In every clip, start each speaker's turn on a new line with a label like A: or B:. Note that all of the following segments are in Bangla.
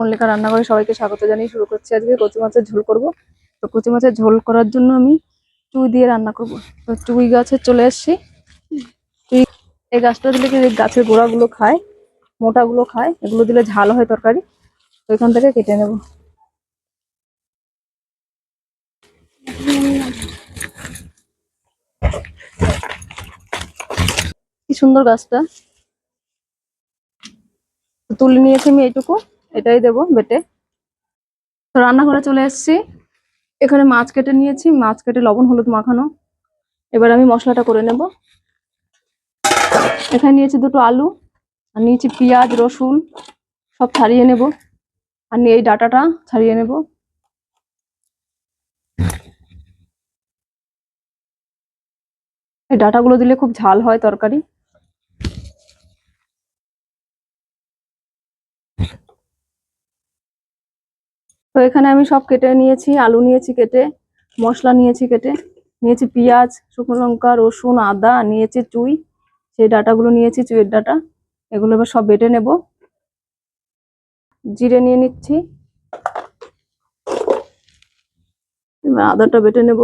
A: মল্লিকা রান্নাঘরে সবাইকে স্বাগত জানিয়ে শুরু করছি আজকে। কচি মাছের ঝোল করব। তো কচি মাছের ঝোল করার জন্য আমি চুই দিয়ে রান্না করব। তো চুই গাছে চলে এসেছি। চুই এই গাছটা দিলে কি গাছের গোড়াগুলো খায়, মোটাগুলো খায়। এগুলো দিলে ঝাল হয় তরকারি। তো এখান থেকে কেটে নেব। কি সুন্দর গাছটা। তুলে নিয়েছি আমি এইটুকু। এটাই দেবো বেটে। তো রান্নাঘরে চলে এসেছি। এখানে মাছ কেটে নিয়েছি, মাছ কেটে লবণ, হলুদ মাখানো। এবার আমি মশলাটা করে নেব। এখানে নিয়েছি দুটো আলু, আর নিয়েছি পেঁয়াজ, রসুন, সব ছাড়িয়ে নেব। আর নিয়ে এই ডাটাটা ছাড়িয়ে নেব। এই ডাটাগুলো দিলে খুব ঝাল হয় তরকারি। তো এখানে আমি সব কেটে নিয়েছি, আলু নিয়েছি কেটে, মশলা নিয়েছি কেটে, নিয়েছি পেঁয়াজ, শুকনো লঙ্কা, রসুন, আদা, নিয়েছি চুই, সেই ডাটাগুলো নিয়েছি, চুইয়ের ডাটা, এগুলো এবার সব বেটে নেব। জিরে নিয়ে নিচ্ছি আদাটা বেটে নেব।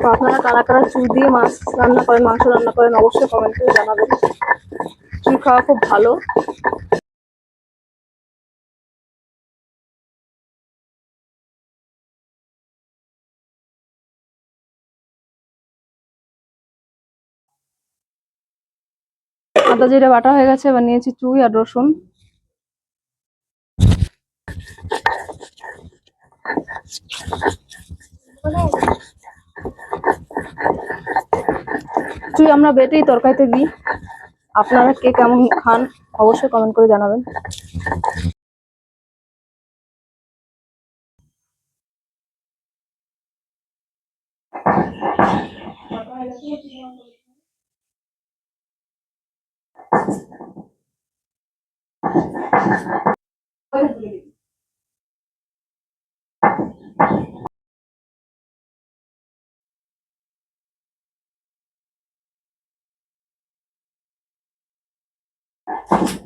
A: তো আপনারা কারা কারা চুই দিয়ে মাছ রান্না করেন, মাংস রান্না করেন, অবশ্যই কমেন্ট জানাবেন। চুই খাওয়া খুব ভালো। আদা জিরে বাটা হয়ে গেছে, এবার নিয়েছি চুই আর রসুন। চুই আমরা বেটেই তরকারিতে দিই। আপনারা কে কেমন খান অবশ্যই কমেন্ট করে জানাবেন। তেল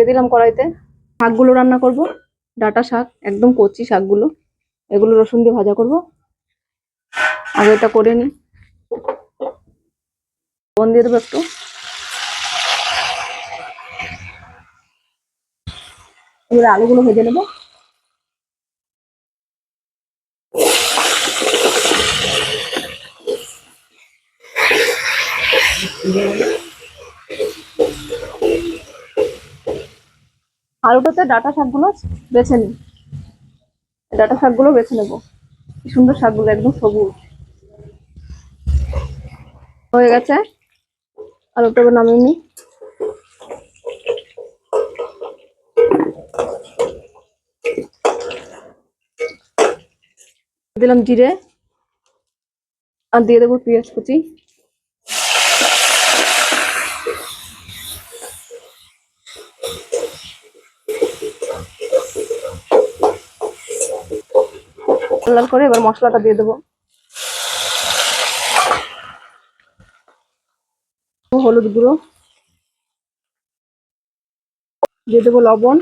A: দিয়ে দিলাম কড়াইতে। শাকগুলো রান্না করব। ডাটা শাক, একদম কচি শাকগুলো। এগুলো রসুন দিয়ে ভাজা করব। আগে এটা করে নি লবণ দিয়ে দেবো একটু। এবার আলুগুলো ভেজে নেব। আলুটাতে ডাটা শাকগুলো বেছে নিই। ডাটা শাকগুলো বেছে নেব। সুন্দর শাকগুলো, একদম সবুজ। হয়ে গেছে। আলুটা নামিয়ে নিই। দিলাম জিরে। আর দিয়ে দেবো পেঁয়াজ কুচি। লাল লাল করে এবার মশলাটা দিয়ে দেবো। হলুদ গুঁড়ো। দিয়ে দেবো লবণ।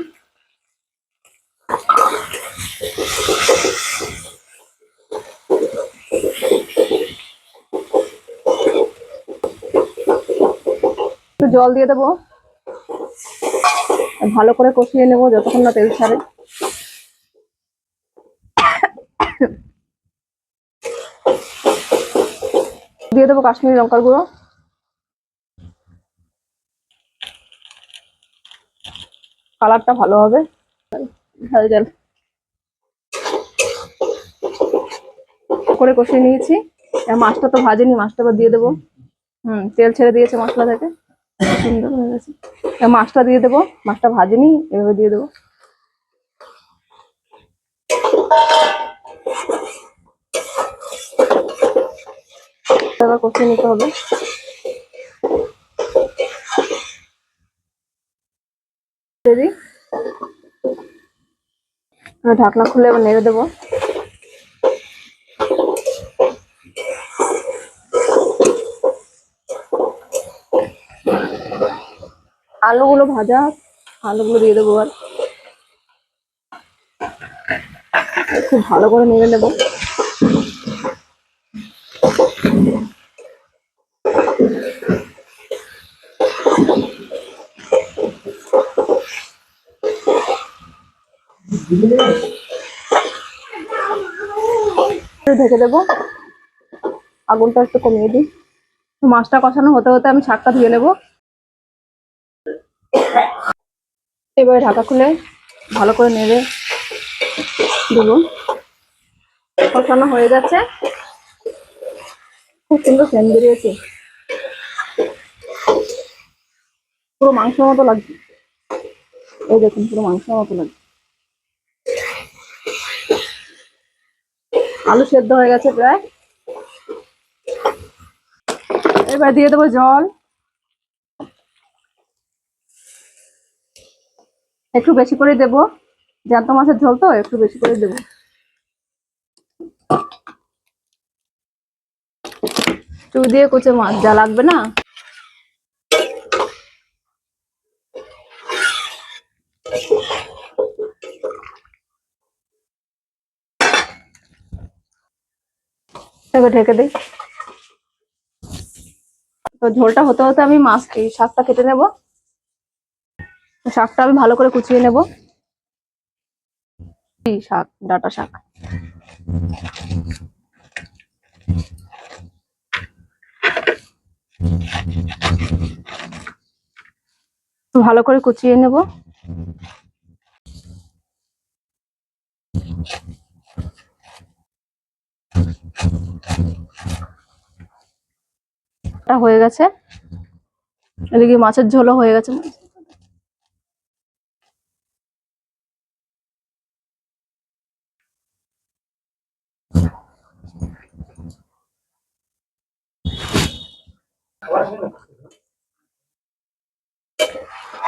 A: জল দিয়ে দেবো। ভালো করে কষিয়ে নেব, যতক্ষণ না তেল ছাড়ে। দিয়ে দেবো কাশ্মীরি লঙ্কার গুঁড়ো। কালারটা ভালো হবে। করে কষিয়ে নিয়েছি। মাছটা তো ভাজেনি, মাছটা আবার দিয়ে দেবো। হুম, তেল ছেড়ে দিয়েছে মশলা থেকে। সুন্দর হয়ে গেছে। মাছটা দিয়ে দেবো। মাছটা ভাজেনি, এভাবে দিয়ে দেবো। এবার কষিয়ে নিতে হবে। ঢাকনা খুলে এবার নেড়ে দেবো। আলুগুলো ভাজা, আলুগুলো দিয়ে দেবো আর খুব ভালো করে নেড়ে নেব। ঢেকে দেবো। আগুনটা একটু কমিয়ে দিই। মাছটা কষানো হতে হতে আমি শাকটা ধুয়ে নেব। এবারে ঢাকা খুলে ভালো করে নেড়ে দেবো কষানো হয়ে যাচ্ছে খুব সুন্দর সেন বেরিয়েছে। পুরো মাংসের মতো লাগছে। এই দেখুন, পুরো মাংসের মতো লাগছে। আলু সেদ্ধ হয়ে গেছে প্রায়। এবার দিয়ে দেবো জল। একটু বেশি করে দেবো। জ্যান্ত মাছের ঝোল তো, একটু বেশি করে দেব। চুই দিয়ে কুচে মাছ, যা লাগবে না? ঢেকে দিই। তো ঝোলটা হতে হতে আমি মাছ শাকটা কেটে নেব। শাকটা আমি ভালো করে কুচিয়ে নেব। শাক, ডাটা শাক। ভালো করে কুচিয়ে নেব। টা হয়ে গেছে। এদিকে মাছের ঝোলও হয়ে গেছে।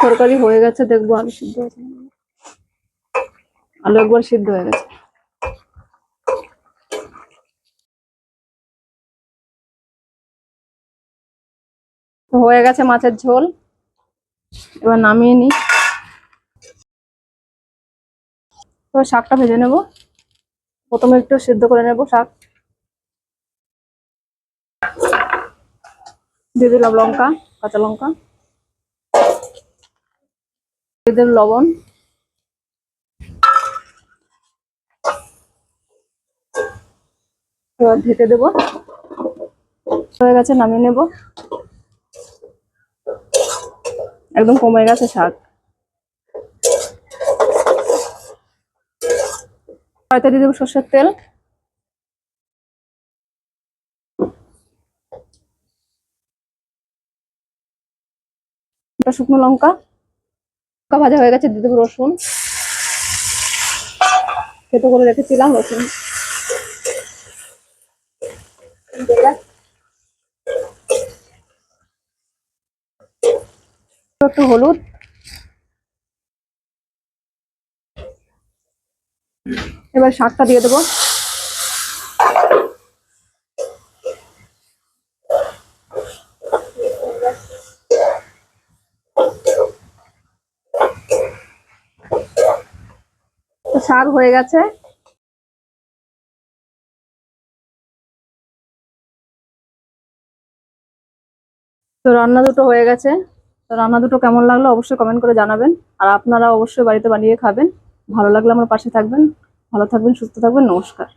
A: তরকারি হয়ে গেছে, দেখব আলু সিদ্ধ হয়েছে। আলু একবার সিদ্ধ হয়ে গেছে। তো হয়ে গেছে মাছের ঝোল। এবার নামিয়ে নি তো শাকটা ভেজে নেব। প্রথমে একটু সিদ্ধ করে নেব শাক। দিয়ে দিলাম লঙ্কা, কাঁচা লঙ্কা। দিয়ে দিলাম লবণ। এবার ঢেকে দেবো। হয়ে গেছে, নামিয়ে নেব। একদম কমে গেছে শাক। কড়াইতে দিয়ে দেবো সর্ষের তেল। শুকনো লঙ্কা। লঙ্কা ভাজা হয়ে গেছে, দিয়ে দেবো রসুন। খেতে করে রেখেছিলাম রসুন। একটু হলুদ। এবার শাকটা দিয়ে দেবো। শাক হয়ে গেছে। তো রান্না দুটো হয়ে গেছে। তো রান্না দুটো কেমন লাগল অবশ্যই কমেন্ট করে জানাবেন। আর আপনারা অবশ্যই বাড়িতে বানিয়ে খাবেন। ভালো লাগলে আমার পাশে থাকবেন। ভালো থাকবেন, সুস্থ থাকবেন। নমস্কার।